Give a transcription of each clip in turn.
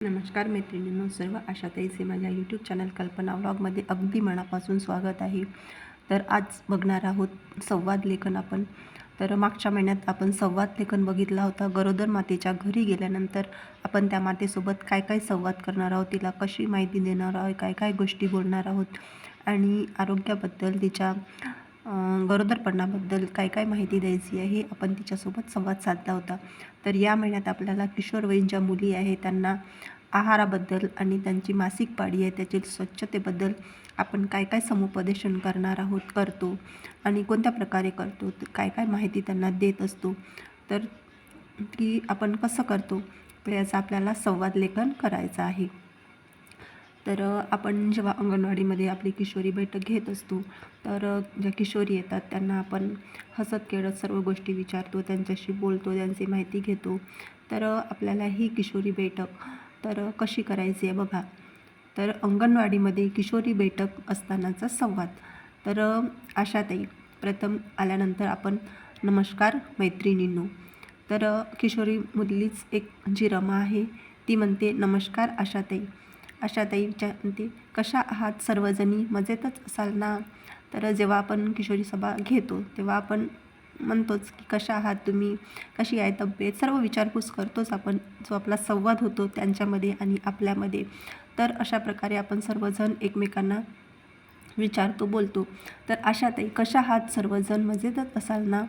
नमस्कार मैत्रिणींनो सर्व आशाताईचे माझ्या यूट्यूब चॅनल कल्पना व्लॉगमध्ये अगदी मनापासून स्वागत आहे. तर आज बघणार आहोत संवाद लेखन आपण. तर मागच्या महिन्यात आपण संवाद लेखन बघितला होता. गरोदर मातेच्या घरी गेल्यानंतर आपण त्या मातेसोबत काय काय संवाद करणार आहोत तिला कशी माहिती देणार आहोत काय काय गोष्टी बोलणार आहोत आणि आरोग्याबद्दल तिच्या गरोदरपणाबद्दल काय काय माहिती द्यायची आहे हे आपण तिच्यासोबत संवाद साधला होता. तर या महिन्यात आपल्याला किशोरवयीन ज्या मुली आहे त्यांना आहाराबद्दल आणि त्यांची मासिक पाळी आहे त्याची स्वच्छतेबद्दल आपण काय काय समुपदेशन करणार आहोत करतो आणि कोणत्या प्रकारे करतो काय काय माहिती त्यांना देत असतो. तर की आपण कसं करतो तर याचा आपल्याला संवाद लेखन करायचं आहे. तर आपण जेव्हा अंगणवाडीमध्ये आपली किशोरी बैठक घेत असतो तर ज्या किशोरी येतात त्यांना आपण हसत खेळत सर्व गोष्टी विचारतो त्यांच्याशी बोलतो त्यांची माहिती घेतो. तर आपल्याला ही किशोरी बैठक तर कशी करायची आहे बघा. तर अंगणवाडीमध्ये किशोरी बैठक असतानाचा संवाद. तर आशाताई प्रथम आल्यानंतर आपण नमस्कार मैत्रिणींनो. तर किशोरी मुलीच एक जी रमा आहे. ती म्हणते नमस्कार आशाताई. आशाताई विचारते कशा आहात सर्वजणी? मजेतच असाल ना? तर जेव्हा आपण किशोरी सभा घेतो तेव्हा आपण म्हणतोच की कशा आहात तुम्ही? कशी आहे तब्येत? सर्व विचारपूस करतोच आपण जो आपला संवाद होतो त्यांच्यामध्ये आणि आपल्यामध्ये. तर अशा प्रकारे आपण सर्वजण एकमेकांना विचारतो बोलतो. तर आशाताई कशा आहात सर्वजण? मजेतच असाल ना?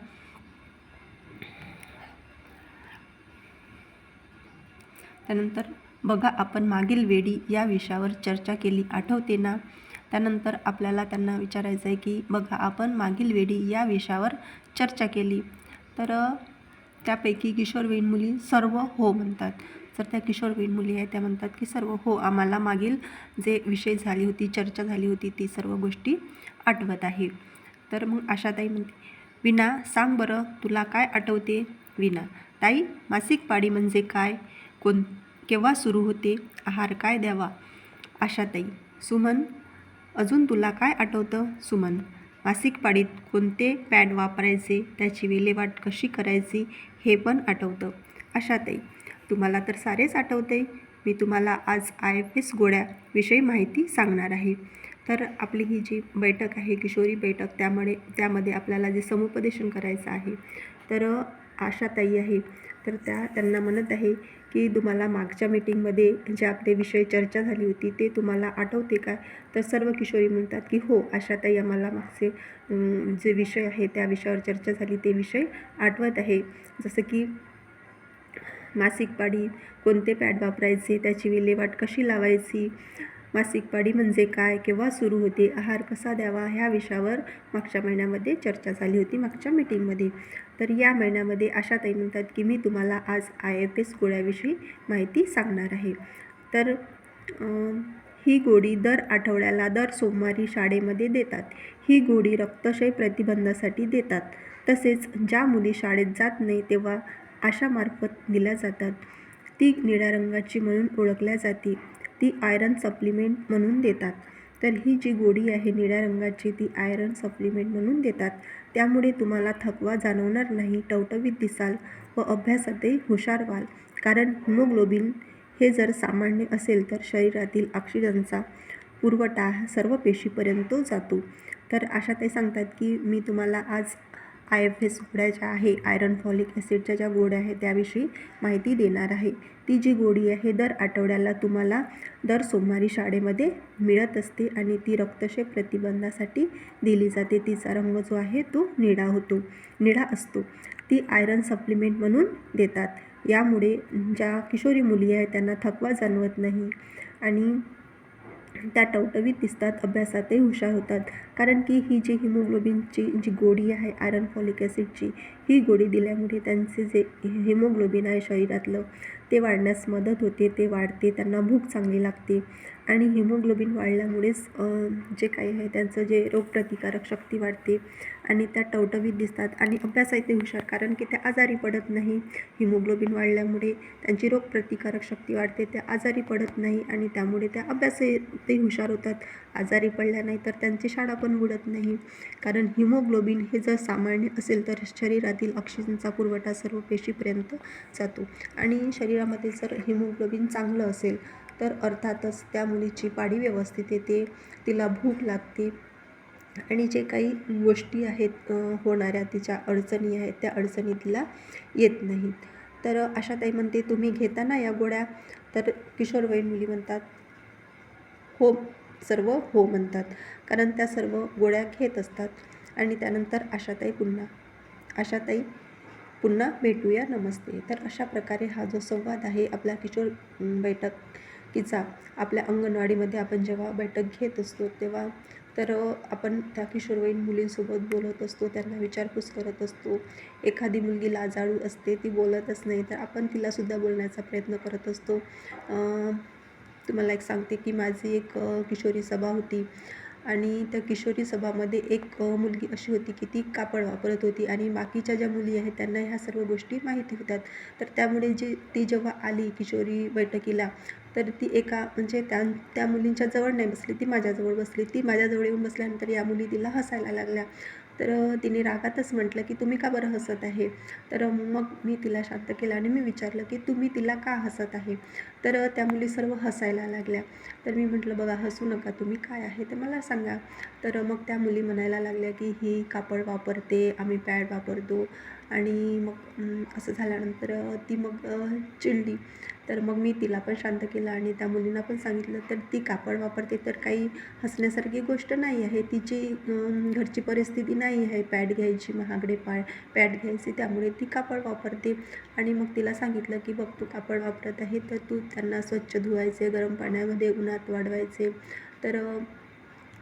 त्यानंतर बघा आपण मागील वेळी या विषयावर चर्चा केली आठवते ना? त्यानंतर आपल्याला त्यांना विचारायचं आहे की बघा आपण मागील वेळी या विषयावर चर्चा केली. तर त्यापैकी किशोरवयीन मुली सर्व हो म्हणतात. तर त्या किशोरवयीन मुली आहेत त्या म्हणतात की सर्व हो आम्हाला मागील जे विषय झाली होती चर्चा झाली होती ती सर्व गोष्टी आठवत आहे. तर मग आशाताई म्हणते विना सांग बरं तुला काय आठवते? विना ताई मासिक पाळी म्हणजे काय? कोण केव्हा सुरू होते? आहार काय द्यावा? आशाताई सुमन अजून तुला काय आठवतं? सुमन मासिक पाळीत कोणते पॅड वापरायचे? त्याची विल्हेवाट कशी करायची? हे पण आठवतं. आशाताई तुम्हाला तर सारेच आठवते. मी तुम्हाला आज आय एफ एस गोळ्याविषयी माहिती सांगणार आहे. तर आपली ही जी बैठक आहे किशोरी बैठक त्यामुळे त्यामध्ये आपल्याला जे समुपदेशन करायचं आहे तर आशाताई आहे. तर त्या त्यांना म्हणत आहे की तुम्हाला मागच्या मीटिंगमध्ये जे आपले विषय चर्चा झाली होती ते तुम्हाला आठवते का? तर सर्व किशोरी म्हणतात की हो आशाताई आम्हाला मागचे जे विषय आहे त्या विषयावर चर्चा झाली ते विषय आठवत आहे. जसं की मासिक पाळी कोणते पॅड वापरायचे त्याची विल्हेवाट कशी लावायची मासिक पाळी म्हणजे काय केव्हा सुरू होते आहार कसा द्यावा ह्या विषयावर मागच्या महिन्यामध्ये चर्चा झाली होती मागच्या मीटिंगमध्ये. तर या महिन्यामध्ये आशाताई म्हणतात की मी तुम्हाला आज आय एफ एस गोळ्याविषयी माहिती सांगणार आहे. तर ही गोळी दर आठवड्याला दर सोमवारी शाळेमध्ये देतात. ही गोळी रक्तक्षय प्रतिबंधासाठी देतात. तसेच ज्या मुली शाळेत जात नाही तेव्हा आशामार्फत दिल्या जातात. ती निळ्या रंगाची म्हणून ओळखल्या जाते. ती आयरन सप्लिमेंट म्हणून देतात. तर ही जी गोळी आहे निळ्या रंगाची ती आयरन सप्लिमेंट म्हणून देतात. त्यामुळे तुम्हाला थकवा जाणवणार नाही टवटवीत दिसाल व अभ्यासातही हुशार व्हाल. कारण हिमोग्लोबिन हे जर सामान्य असेल तर शरीरातील ऑक्सिजनचा पुरवठा हा सर्व पेशीपर्यंत जातो. तर अशा ते सांगतात की मी तुम्हाला आज आय एफ एस गोळ्या ज्या आहे आयरन फॉलिक ॲसिडच्या ज्या गोळ्या आहेत त्याविषयी माहिती देणार आहे. ती जी गोळी आहे दर आठवड्याला तुम्हाला दर सोमवारी शाळेमध्ये मिळत असते आणि ती रक्तक्षय प्रतिबंधासाठी दिली जाते. तिचा रंग जो आहे तो निळा होतो निळा असतो. ती आयरन सप्लिमेंट म्हणून देतात. यामुळे ज्या किशोरी मुली आहेत त्यांना थकवा जाणवत नाही आणि त्या टवटवीत दिसतात अभ्यासातही हुशार होतात. कारण की ही जी हिमोग्लोबिनची जी गोडी आहे आयरन फॉलिक ॲसिडची ही गोडी दिल्यामुळे त्यांचे जे हिमोग्लोबिन आहे शरीरातलं ते वाढण्यास मदत होते ते वाढते त्यांना भूक चांगली लागते. आणि हिमोग्लोबिन वाढल्यामुळेच जे काही आहे त्यांचं जे रोगप्रतिकारक शक्ती वाढते आणि त्या टवटवीत दिसतात. आणि अभ्यासातही हुशार कारण की त्या आजारी पडत नाही. हिमोग्लोबिन वाढल्यामुळे त्यांची रोगप्रतिकारक शक्ती वाढते त्या आजारी पडत नाही आणि त्यामुळे त्या अभ्यासातही हुशार होतात. आजारी पडल्या नाही तर त्यांची शाळा पण बुडत नाही. कारण हिमोग्लोबिन हे जर सामान्य असेल तर शरीरातील ऑक्सिजनचा पुरवठा सर्व पेशीपर्यंत जातो. आणि शरीर शरीरामध्ये जर हिमोग्लोबिन चांगलं असेल तर अर्थातच त्या मुलीची पाडी व्यवस्थित येते तिला भूक लागते आणि जे काही गोष्टी आहेत होणाऱ्या तिच्या अडचणी आहेत त्या अडचणी तिला येत नाहीत. तर आशाताई म्हणते तुम्ही घेताना या गोळ्या? तर किशोरवयीन मुली म्हणतात हो सर्व हो म्हणतात. कारण त्या सर्व गोळ्या घेत असतात आणि त्यानंतर आशाताई पुन्हा आशाताई पुन्हा भेटूया. नमस्ते. तर अशा प्रकारे हा जो संवाद आहे आपला किशोर बैठकीचा आपल्या अंगणवाडीमध्ये आपण जेव्हा बैठक घेत असतो तेव्हा तर आपण त्या किशोरवयीन मुलींसोबत बोलत असतो त्यांना विचारपूस करत असतो. एखादी मुलगी लाजाळू असते ती बोलतच नाही तर आपण तिलासुद्धा बोलण्याचा प्रयत्न करत असतो. तुम्हाला एक सांगते की माझी एक किशोरी सभा होती. आणि त्या किशोरी सभामध्ये एक मुलगी अशी होती की ती कापड वापरत होती आणि बाकीच्या ज्या मुली आहेत त्यांना ह्या सर्व गोष्टी माहिती होत्यात. तर त्यामुळे जी ती जेव्हा आली किशोरी बैठकीला तर ती एका म्हणजे त्या त्या मुलींच्या जवळ नाही बसली ती माझ्याजवळ बसली. ती माझ्याजवळ येऊन बसल्यानंतर या मुली तिला हसायला लागल्या. तर तिने रागातच म्हटलं की तुम्ही का बरं हसत आहे? तर मग मी तिला शांत केलं आणि मी विचारलं की तुम्ही तिला का हसत आहे? तर त्या मुली सर्व हसायला लागल्या. तर मी म्हटलं बघा हसू नका तुम्ही काय आहे ते मला सांगा. तर मग त्या मुली म्हणायला लागल्या की ही कापड वापरते आम्ही पॅड वापरतो. आणि मग असं झाल्यानंतर ती मग चिडली. तर मग मी तिला पण शांत केलं आणि त्या मुलींना पण सांगितलं तर ती कापड वापरते तर काही हसण्यासारखी गोष्ट नाही आहे. तिची घरची परिस्थिती नाही आहे पॅड घ्यायची महागडे पा पॅड घ्यायची त्यामुळे ती कापड वापरते. आणि मग तिला सांगितलं की बघ तू कापड वापरत आहे तर तू त्यांना स्वच्छ धुवायचे गरम पाण्यामध्ये उन्हात वाढवायचे. तर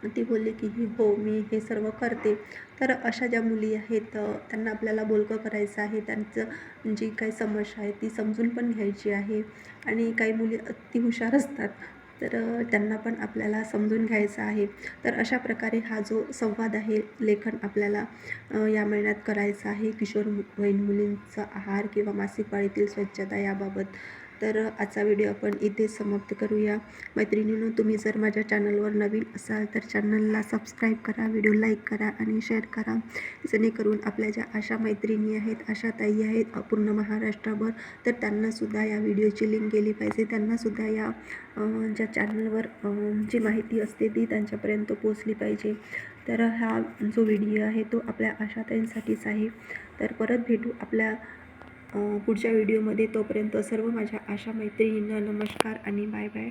ती बोलली की ही हो मी हे सर्व करते. तर अशा ज्या मुली आहेत त्यांना आपल्याला बोलकं करायचं आहे त्यांचं जी काही समस्या आहे ती समजून पण घ्यायची आहे. आणि काही मुली अति हुशार असतात. तर त्यांना पण आपल्याला समजून घ्यायचं आहे. तर अशा प्रकारे हा जो संवाद आहे लेखन आपल्याला या महिन्यात करायचं आहे. किशोर वहीन मुलींचा आहार किंवा मासिक पाळीतील स्वच्छता याबाबत तर आजचा व्हिडिओ आपण इथेच समाप्त करूया. मैत्रिणींनो तुम्ही जर माझ्या चॅनलवर नवीन असाल तर चॅनलला सबस्क्राईब करा व्हिडिओ लाईक करा आणि शेअर करा. जेणेकरून आपल्या ज्या आशा मैत्रिणी आहेत आशा ताई आहेत पूर्ण महाराष्ट्रावर तर त्यांनासुद्धा या व्हिडिओची लिंक गेली पाहिजे. त्यांनासुद्धा या ज्या चॅनलवर जी माहिती असते ती त्यांच्यापर्यंत पोचली पाहिजे. तर हा जो व्हिडिओ आहे तो आपल्या आशाताईंसाठीच आहे. तर परत भेटू आपल्या पुढच्या व्हिडिओमध्ये तोपर्यंत सर्व माझ्या आशा मैत्रिणींना नमस्कार आणि बाय बाय.